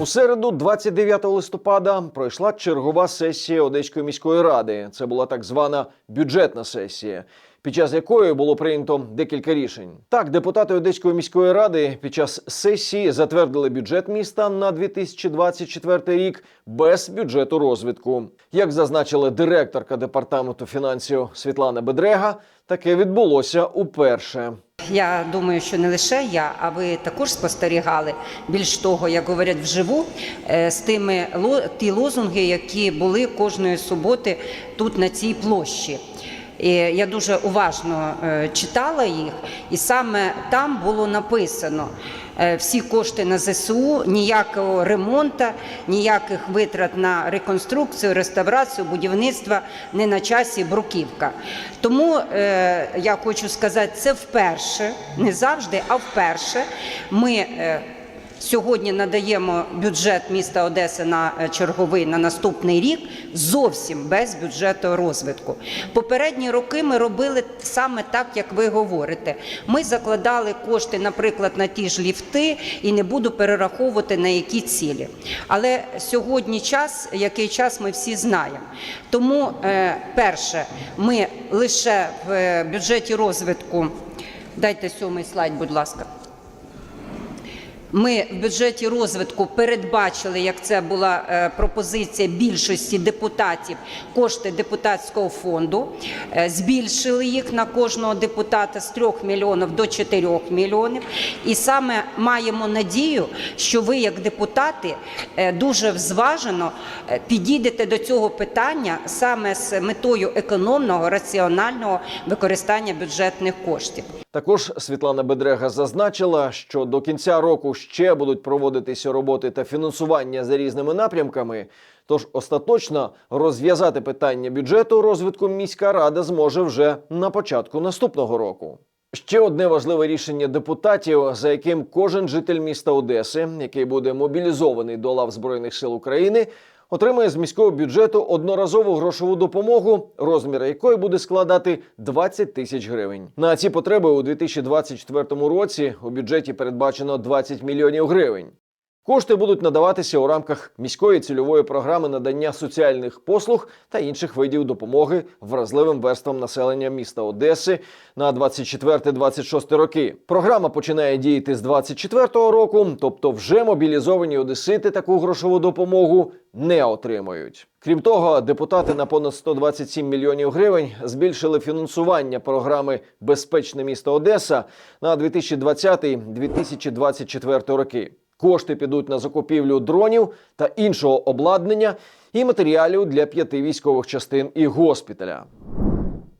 У середу, 29 листопада, пройшла чергова сесія Одеської міської ради. Це була так звана бюджетна сесія, під час якої було прийнято декілька рішень. Так, депутати Одеської міської ради під час сесії затвердили бюджет міста на 2024 рік без бюджету розвитку. Як зазначила директорка департаменту фінансів Світлана Бедрега, таке відбулося уперше. Я думаю, що не лише я, а ви також спостерігали більш того, як говорять вживу, е, з тими ті лозунги, які були кожної суботи тут на цій площі. І я дуже уважно е, читала їх, і саме там було написано е, всі кошти на ЗСУ, ніякого ремонту, ніяких витрат на реконструкцію, реставрацію, будівництво не на часі бруківка. Тому е, я хочу сказати, це вперше, не завжди, а вперше ми. Сьогодні надаємо бюджет міста Одеси на е, черговий на наступний рік зовсім без бюджету розвитку. Попередні роки ми робили саме так, як ви говорите. Ми закладали кошти, наприклад, на ті ж ліфти, і не буду перераховувати на які цілі. Але сьогодні час, який час ми всі знаємо. Тому, е, перше, ми лише в е, бюджеті розвитку. Дайте сьомий слайд, будь ласка. Ми в бюджеті розвитку передбачили, як це була е, пропозиція більшості депутатів, кошти депутатського фонду, Е, збільшили їх на кожного депутата з 3 мільйонів до 4 мільйонів. І саме маємо надію, що ви, як депутати, е, дуже взважено е, підійдете до цього питання саме з метою економного, раціонального використання бюджетних коштів. Також Світлана Бедрега зазначила, що до кінця року ще будуть проводитися роботи та фінансування за різними напрямками. Тож остаточно розв'язати питання бюджету розвитку міська рада зможе вже на початку наступного року. Ще одне важливе рішення депутатів, за яким кожен житель міста Одеси, який буде мобілізований до лав Збройних сил України, отримає з міського бюджету одноразову грошову допомогу, розмір якої буде складати 20 тисяч гривень. На ці потреби у 2024 році у бюджеті передбачено 20 мільйонів гривень. Кошти будуть надаватися у рамках міської цільової програми надання соціальних послуг та інших видів допомоги вразливим верствам населення міста Одеси на 24-26 роки. Програма починає діяти з 24-го року, тобто вже мобілізовані одесити таку грошову допомогу не отримують. Крім того, депутати на понад 127 мільйонів гривень збільшили фінансування програми Безпечне місто Одеса на 2020-2024 роки. Кошти підуть на закупівлю дронів та іншого обладнання і матеріалів для п'яти військових частин і госпіталя.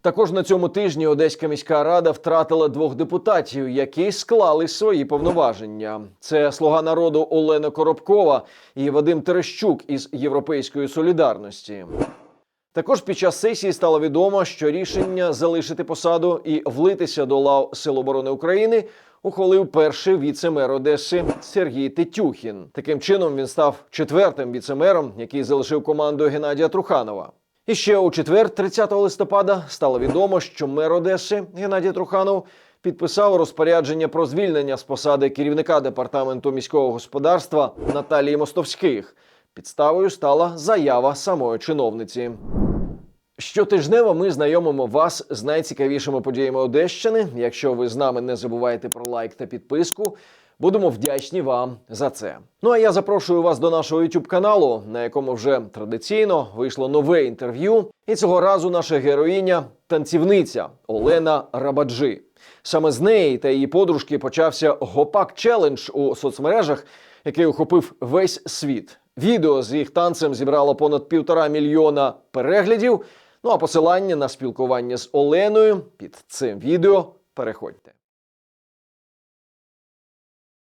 Також на цьому тижні Одеська міська рада втратила двох депутатів, які склали свої повноваження. Це слуга народу Олена Коробкова і Вадим Терещук із Європейської солідарності. Також під час сесії стало відомо, що рішення залишити посаду і влитися до лав Сил оборони України ухвалив перший віце-мер Одеси Сергій Тетюхін. Таким чином він став четвертим віце-мером, який залишив команду Геннадія Труханова. І ще у четвер, 30 листопада, стало відомо, що мер Одеси Геннадій Труханов підписав розпорядження про звільнення з посади керівника департаменту міського господарства Наталії Мостовських. Підставою стала заява самої чиновниці. Щотижнево ми знайомимо вас з найцікавішими подіями Одещини. Якщо ви з нами не забувайте про лайк та підписку, будемо вдячні вам за це. Ну а я запрошую вас до нашого youtube каналу, на якому вже традиційно вийшло нове інтерв'ю. І цього разу наша героїня танцівниця Олена Рабаджи. Саме з неї та її подружки почався гопак челендж у соцмережах, який охопив весь світ. Відео з їх танцем зібрало понад півтора мільйона переглядів. Ну а посилання на спілкування з Оленою під цим відео переходьте.